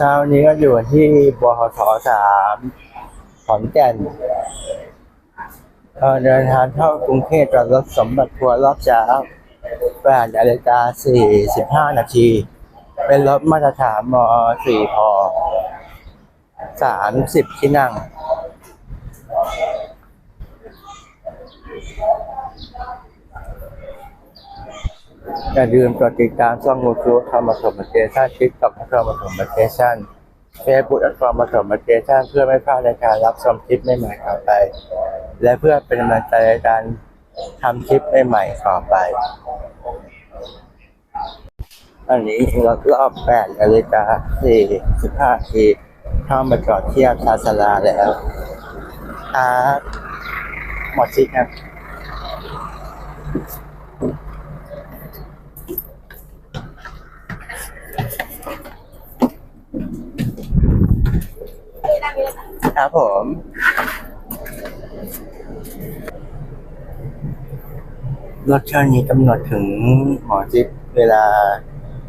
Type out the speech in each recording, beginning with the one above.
เช้านี้ก็อยู่ที่บหทสามขอนแก่นเดินทางเข้ากรุงเทพจอดรถสมบัติทัวร์รอบเช้าแปดนาฬิกาสี่สิบห้านาที เป็นรถมาตรฐานมสี่พอสามสิบที่นั่ง อย่าลืมกดติดตามช่องมูทูคอมมาสมเทชันคลิปกับคอมมาสมเทชันเฟซบุ๊กคอมมาสมเทชันเพื่อไม่พลาดในการรับชมคลิปใหม่ๆต่อไป และเพื่อเป็นกำลังใจในการทำคลิปใหม่ๆต่อไป อันนี้รถรอบ8นาฬิกา45นาทีเข้ามาจอดเทียบชาสลาแล้วครับหมดชิครับ ครับผม รถเช่านี้กำหนดถึงหมอจิตเวลา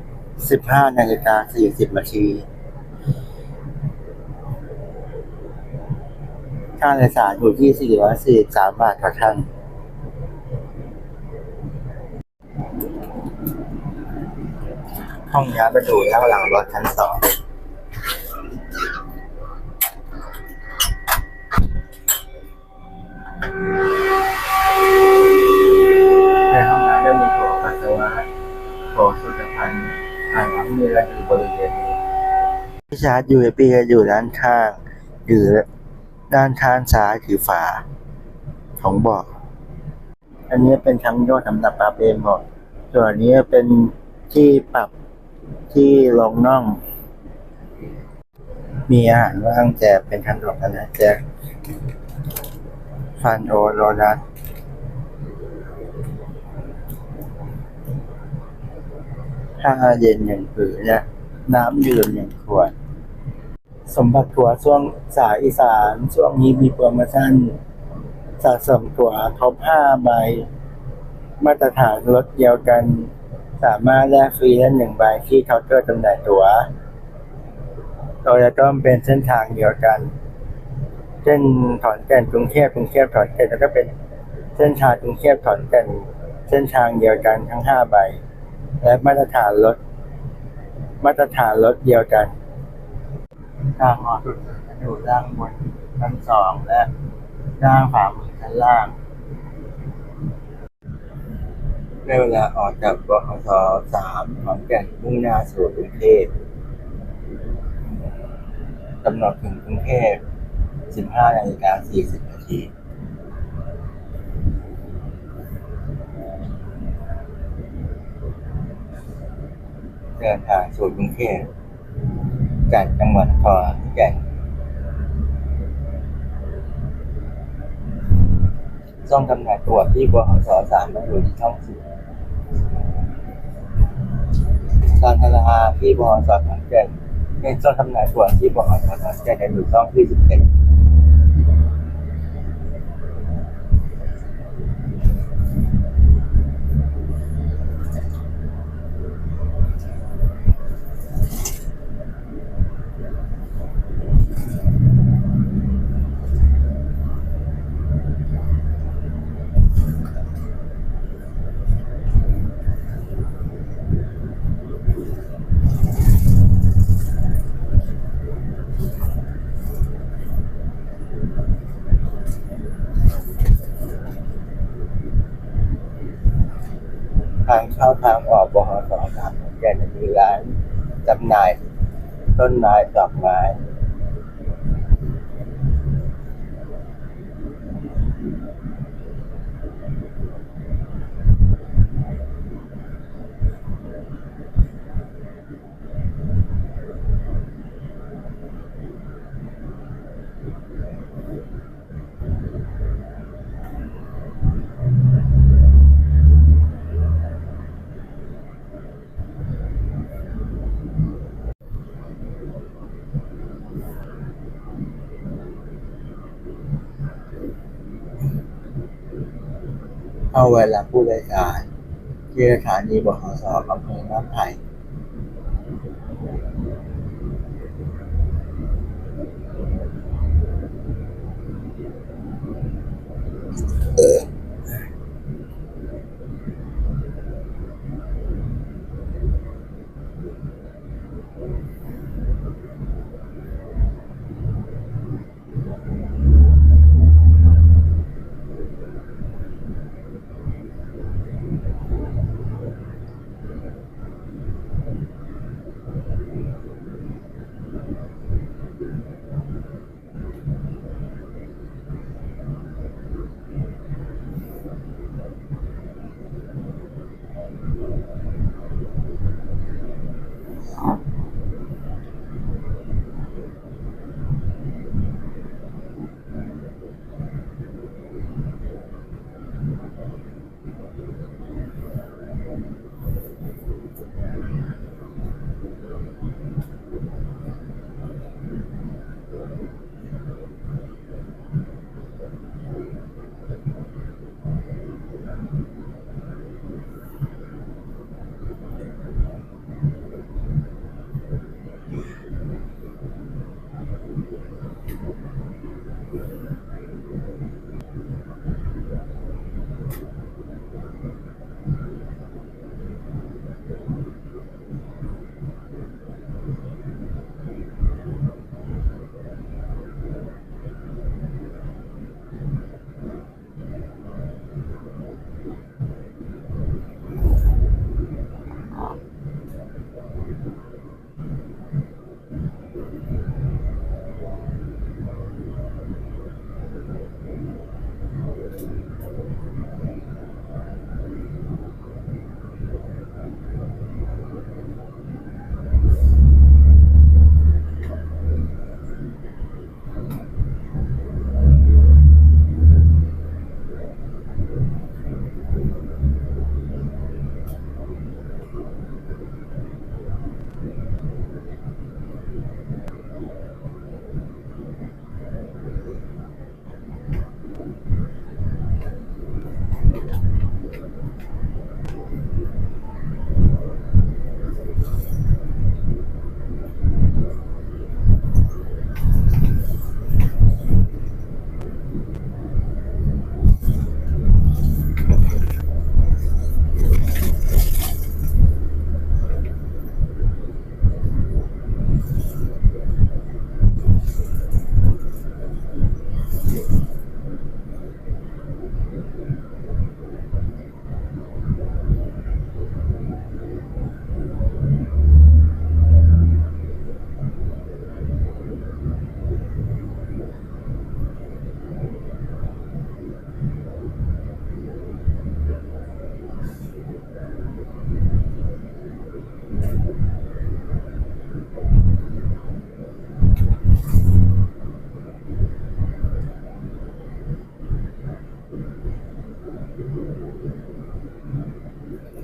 15นาฬิกา40นาทีค่าโดยสารอยู่ที่ 443 บาทต่อท่านห้องน้ำประตูแล้วหลังรถชั้นสอง ในห้องน้ำจะมีโถปัสสาวะโถสุขภัณฑ์ อ่างล้างมือยู่บริเวณนี้ที่ชาร์จ USB จะอยู่ด้านข้างหรือด้านข้างซ้ายคือฝา ของเบาะอันนี้เป็นทั้งโยกสำหรับปรับเองเบาะส่วนอันนี้เป็นที่ปรับที่รองน่อง มีอาหารว่างแจกเป็นขนมนะแจกฟันโอโรนัส ผ้าเย็นหนึ่งผืนและน้ำดื่มหนึ่งขวด สมบัติถั่วช่วงสายอีสานช่วงนี้มีโปรโมชั่นสะสมถั่วครบห้าใบ มาตรฐานรถเดียวกัน สามารถแลกฟรีได้หนึ่งใบที่เคาน์เตอร์จำหน่ายตั๋วโดยจะต้องเป็นเส้นทางเดียวกัน เช่นถอนแก่นกรุงเทพกรุงเทพถอนแก่นแล้วก็เป็นเส้นทางกรุงเทพถอนแก่นเส้นทางเดียวกันทั้งห้าใบ และมาตรฐานรถ มาตรฐานรถเดียวกันทางออกสุดอยู่ด้านบนชั้นสองและด้านขวามือชั้นล่างในเวลาออกจากบขสสามขอนแก่นมุ่งหน้าสู่กรุงเทพกำหนดถึงกรุงเทพ 15นาฬิกา40นาที เดินทางสู่กรุงเทพจากจังหวัดขอนแก่นช่องจำหน่ายตัวที่บขสสามมาอยู่ที่ช่องสิบการาที่บขสขอนแก่นในช่องจำหน่ายตัวที่บขสขอนแก่นอยู่ช่องที่สิบเอ็ด ทางเข้าทางออกบขสสามขอนแก่นมีร้านจำหน่าย ต้นไม้ดอกไม้ เอาเวลาผู้โดยสารที่สถานีบขสอำเภอน้ำไผ่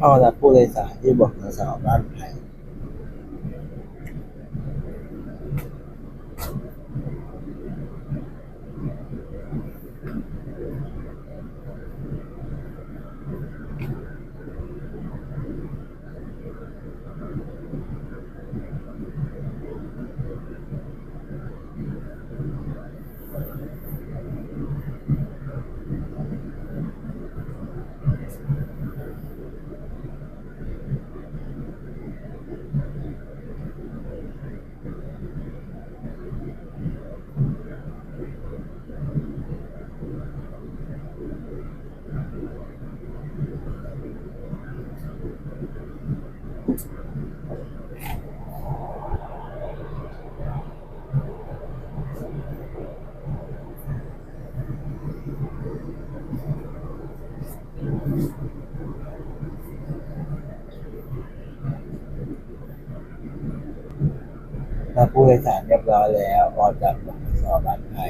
พ่อรับผู้โดยสารที่บกสบ้านไผ่ และผู้โดยสา รียบร้อยแล้วออกจากสอบบัตรไผ่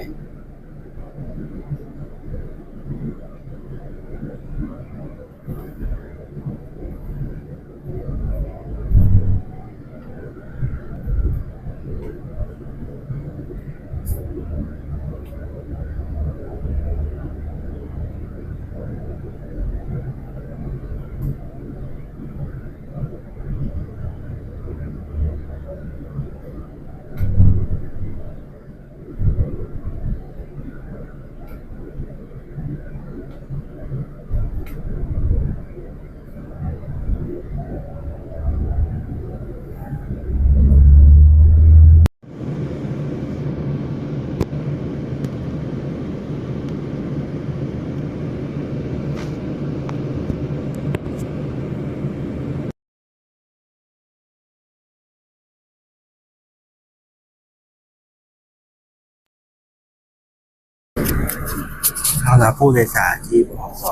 ำหรับผู้โดยสารที่บขส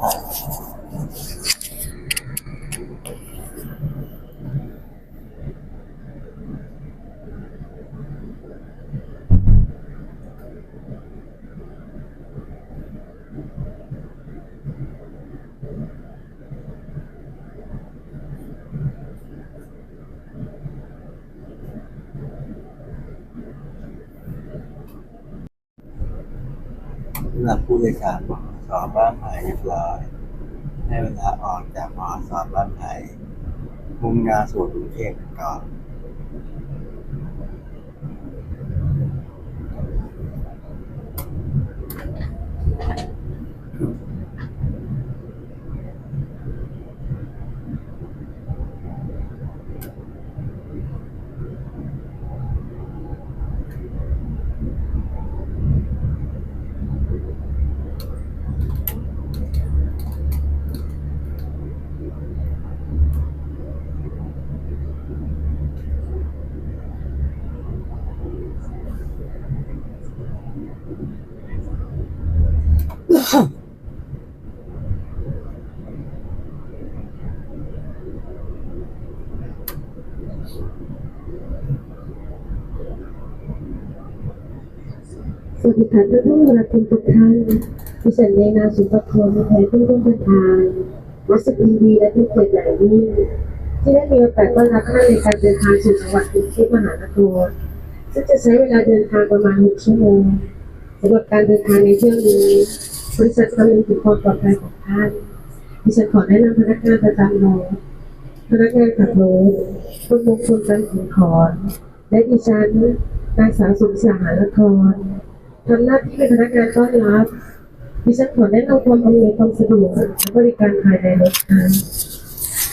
บ้านไผ่รับผู้โดยสารมอสบ้านไผ่เรียบร้อยให้เวลาออกจากมอสอบ้านไผ่มุ่งหน้าสู่กรุงเทพก่อน สวัสดีค่ะท่านผู้รับชมทุกท่านดิฉันในนามสุภพรมีแทนผู้ร่วมเดินทางรู้สึกยินดีและเป็นเกียรติอย่างยิ่งที่ได้มีโอกาสต้อนรับท่านในการเดินทางสู่จังหวัดกรุงเทพมหานครซึ่งจะใช้เวลาเดินทางประมาณ 6 ชั่วโมงสำหรับการเดินทางในเที่ยวนี้ บริษัทคำนึงถึงความปลอดภัยของท่านดิฉันขอแนะนำพนักงานประจำรถพนักงานขับรถคุณมงคลจันทร์ขุนขอนและดิฉันนางสาวสมศรีหานครทำหน้าที่เป็นพนักงานต้อนรับดิฉันขอแนะนำความอำนวยความสะดวกและบริการภายในรถค่ะ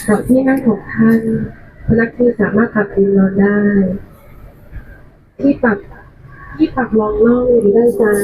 เบาะที่นั่งของท่านพนักงานสามารถปรับเอนนอนได้ ที่ปรับที่ปรับรองน่องอยู่ด้านซ้าย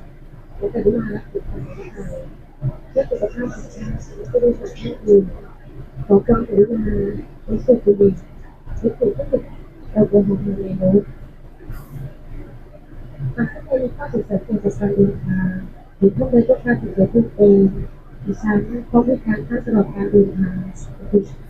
และที่เป็นขาอยู่ในสถานที่ได้ห้อการต่านหลังของรถส่วนของเป็นโซนอยู่ชั้นหนึ่งบริการสุขภาพในช่วงนี้จะกดชัตเตอร์ไทยก็คือเป็นเวลาที่ผิดและก็เป็นเป็นความประเสริฐที่มีระหางทางที่จะต้องเลือกว่าเพื่อความปลอดภัยหรือมาติดของข้าวด้วยตัวเองและการที่มารับผิดชอบเพื่อสุขภาพของชาติและผู้โดยสารท่านอื่นขอความกรุณาไม่สูบบุหรี่ไม่สูบเครื่องดื่มแอลกอฮอล์ในรถหากท่านมีข้อสงสัยเกี่ยวกับการเดินทางหรือท่านใดต้องการติดต่อตนเองดิฉันพร้อมบริการค่าสำหรับการเดินทางขอบคุณค่ะ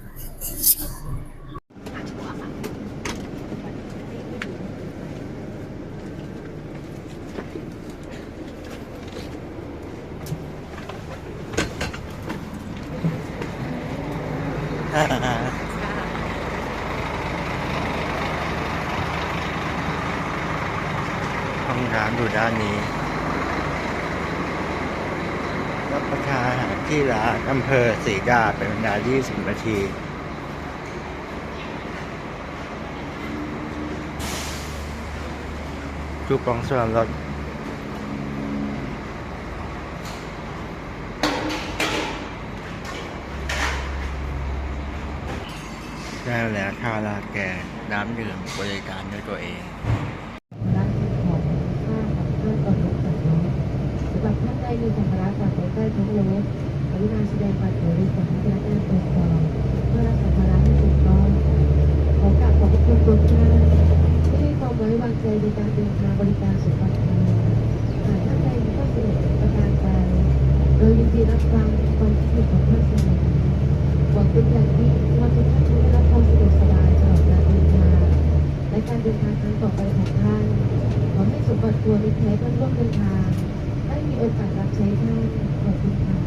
ห้องน้ำอยู่ด้านนี้ รับประทานอาหารที่ร้านอำเภอศรีดาเป็นเวลา 20 นาทีคูปองส่วนลดได้แล้วข้าวราดแกงน้ำดื่มบริการด้วยตัวเอง ว้วางใจในการเดินทางบริการสุขภาพหากท่านใดมีข้อเสนอประการใดโดยยินดีรับฟังความคิดเห็นของท่านเสมอหวังเป็นอย่างยิ่งว่าทุกท่านจะได้รับความสะดวกสบายตลอดการเดินทางและการเดินทางครั้งต่อไปของท่านขอให้สมบัติตัวมิตรแท้เพื่อนร่วมเดินทางได้มีโอกาสรับใช้ท่านขอบคุณค่ะ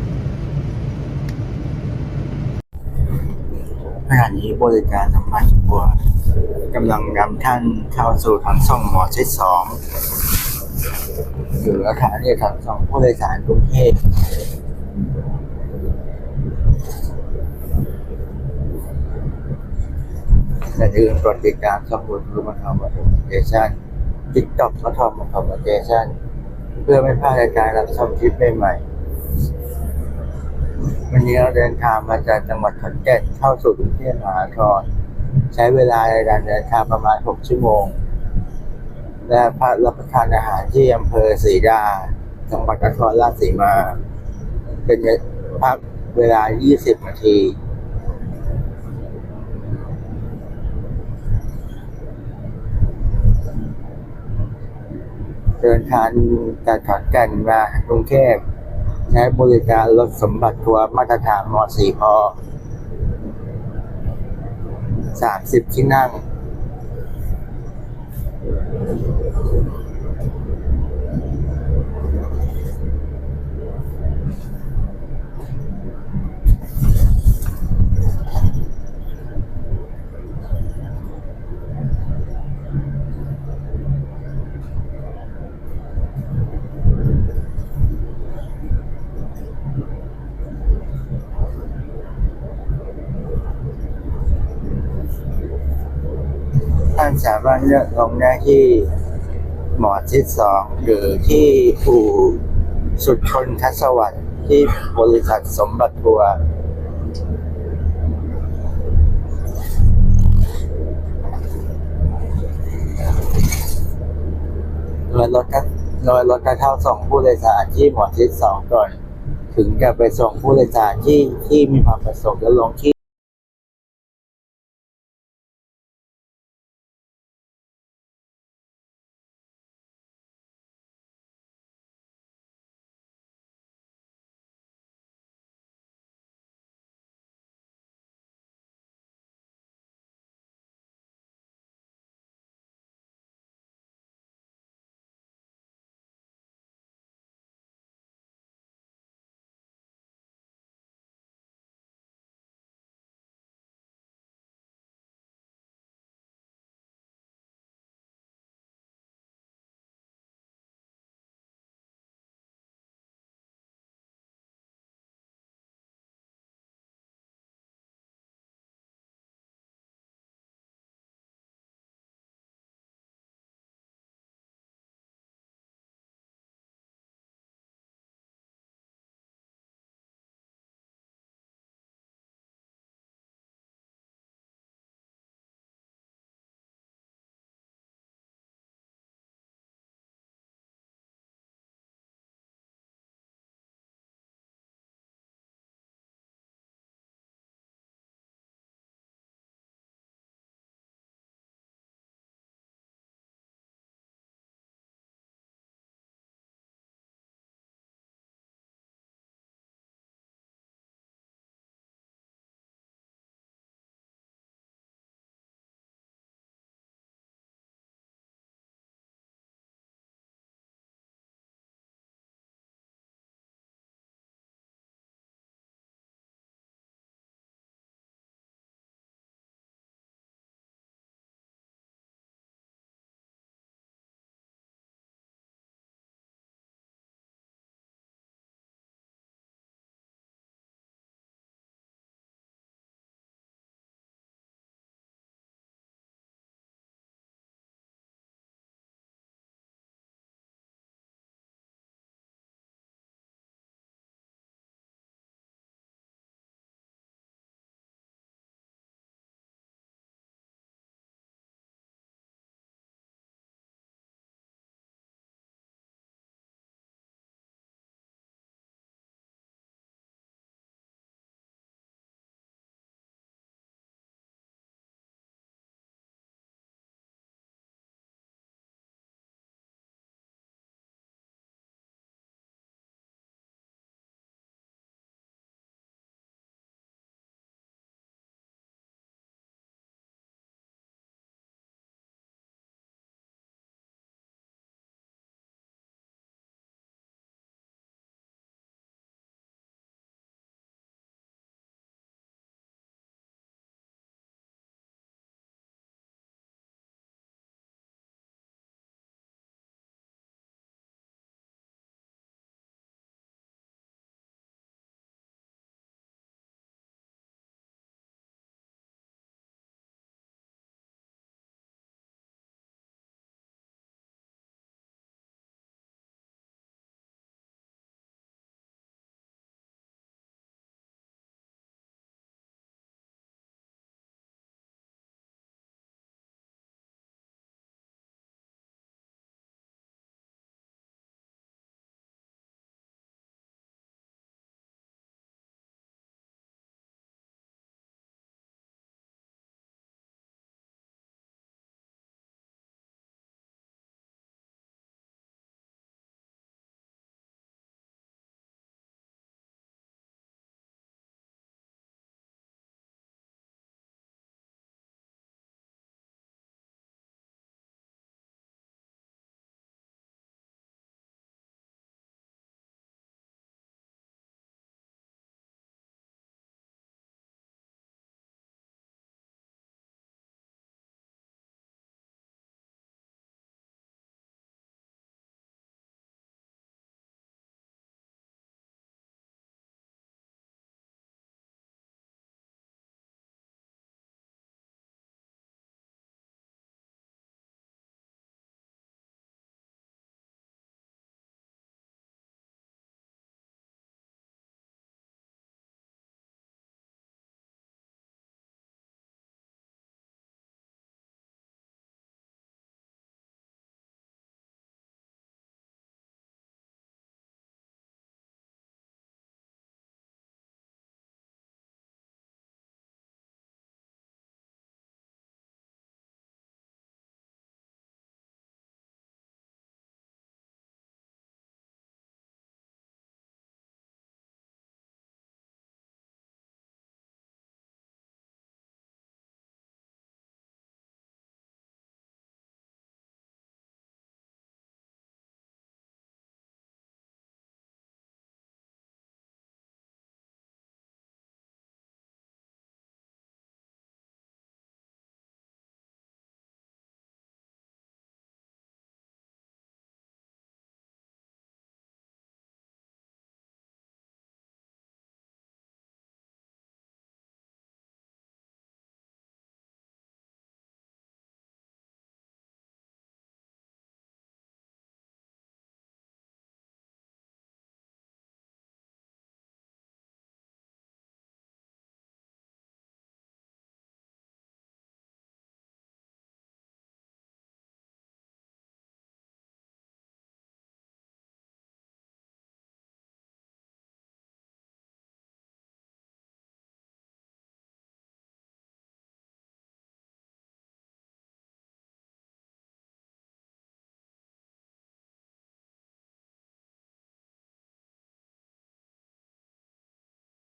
ขณะนี้บริการสำคัญกว่า กำลังนำท่านเข้าสู่ทางส่องหมอชิดสองหรืออาคารที่ทางส่งผู้โดยสารกรุงเทพอย่าลืมกดติดตามช่องบุญรูมาทอมคอมเคชั่นติ๊กต็อกมาทอมคอมมิเคชั่นเพื่อไม่พลาดการรับชมคลิปใหม่ๆวันนี้เราเดินทางมาจากจังหวัดขอนแก่นเข้าสู่กรุงเทพมหานคร ใช้เวลาในการเดินทางประมาณ 6 ชั่วโมง และพักรับประทานอาหารที่อำเภอศรีดา จังหวัดนครราชสีมา เป็นพักเวลา 20 นาทีเดินทางจากขอนแก่นมากรุงเทพใช้บริการรถสมบัติทัวร์มาตรฐานม .4 พอ 30 ที่นั่ง ท่าน สามารถเลือกลงได้ที่หมอชิดสองหรือที่อู่สุดชนทัศวรรค์ที่บริษัทสมบัติทัวร์โดยรถก็โดยรถจะเข้าส่งผู้โดยสารที่หมอชิดสองก่อน ถึงจะไปส่งผู้โดยสารที่ที่มีความประสงค์จะลงที่